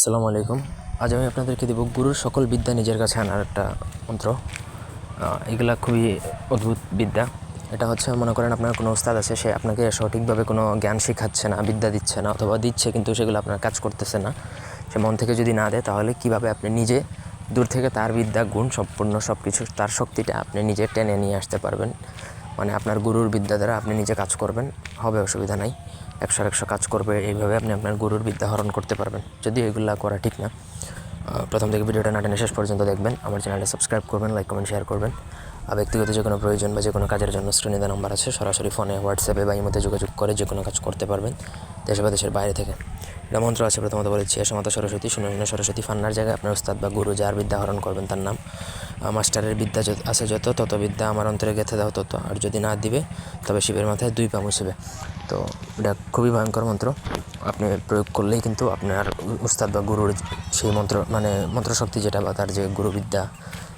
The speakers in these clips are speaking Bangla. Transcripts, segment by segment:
আসসালামু আলাইকুম। আজ আমি আপনাদেরকে দেব গুরুর সকল বিদ্যা নিজের কাছে আনার একটা মন্ত্র। এগুলা খুবই অদ্ভুত বিদ্যা। এটা হচ্ছে, মনে করেন আপনার কোনো উস্তাদ আছে, সে আপনাকে সঠিকভাবে কোনো জ্ঞান শেখাচ্ছে না, বিদ্যা দিচ্ছে না, অথবা দিচ্ছে কিন্তু সেগুলো আপনার কাজ করতেছে না। সে মন থেকে যদি না দেয়, তাহলে কীভাবে আপনি নিজে, দূর থেকে তার বিদ্যা, গুণ সম্পূর্ণ সব কিছু তার শক্তিটা আপনি নিজে টেনে নিয়ে আসতে পারবেন। মানে আপনার গুরুর বিদ্যা দ্বারা আপনি নিজে কাজ করবেন, হবে অসুবিধা নাই। একশো একশো কাজ করবে, এইভাবে আপনি আপনার গুরুর বিদ্যা হরণ করতে পারবেন। যদি এগুলো করা ঠিক না প্রথম থেকে ভিডিওটা না টেনে শেষ পর্যন্ত দেখবেন। আমার চ্যানেলটা সাবস্ক্রাইব করবেন, লাইক, কমেন্ট, শেয়ার করবেন। আর ব্যক্তিগত যে কোনো প্রয়োজন বা যে কোনো কাজের জন্য শ্রেণীদের নাম্বার আছে, সরাসরি ফোনে, হোয়াটসঅ্যাপে বা ইমোতে যোগাযোগ করে যে কোনো কাজ করতে পারবেন। দেশে বা দেশের বাইরে থেকে। এটা মন্ত্র আছে প্রথমত বলেছি এসমাতা সরস্বতী শূন্য সরস্বতী ফান্নার জায়গায় আপনার উস্তাদ বা গুরু যার বিদ্যা হরণ করবেন তার নাম। মাস্টারের বিদ্যা আছে যত, তত বিদ্যা আমার অন্তরে গেঁথে দাও তত, আর যদি না দিবে, তবে শিবের মাথায় দুই পা মুছবে। তো এটা খুবই ভয়ঙ্কর মন্ত্র। আপনি প্রয়োগ করলেই কিন্তু আপনার উস্তাদ বা গুরুর সেই মন্ত্র মানে মন্ত্রশক্তি যেটা বা তার যে গুরুবিদ্যা,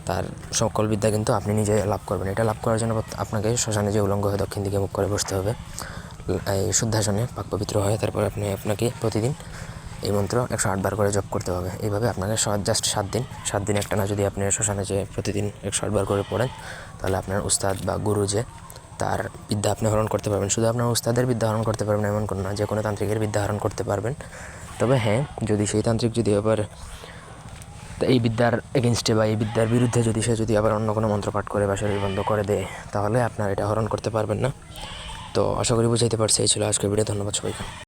তার সকল বিদ্যা কিন্তু আপনি নিজে লাভ করবেন। এটা লাভ করার জন্য আপনাকে শ্মশানে যে উলঙ্গ হয়ে দক্ষিণ দিকে মুখ করে বসতে হবে। এই শুদ্ধাসনে পাক পবিত্র হয়, তারপর আপনি আপনাকে প্রতিদিন এই মন্ত্র একশো আটবার করে জপ করতে হবে। এইভাবে আপনাকে জাস্ট সাত দিন সাত দিন একটা না যদি আপনি শ্মশানে যে প্রতিদিন একশো আটবার করে পড়েন, তাহলে আপনার উস্তাদ বা গুরু যে, তার বিদ্যা আপনি হরণ করতে পারবেন। শুধু আপনার উস্তাদের বিদ্যা হরণ করতে পারবেন এমন কোনো না, যে কোনো তান্ত্রিকের বিদ্যা হরণ করতে পারবেন। তবে হ্যাঁ যদি সেই তান্ত্রিক যদি আবার এই বিদ্যার এগেনস্টে বা এই বিদ্যার বিরুদ্ধে যদি সে যদি আবার অন্য কোনো মন্ত্র পাঠ করে বা শরীর বন্ধ করে দেয়, তাহলে আপনার এটা হরণ করতে পারবেন না। তো আশা করি বুঝাইতে পারছি এই ছিল আজকের ভিডিও ধন্যবাদ সবাইকে।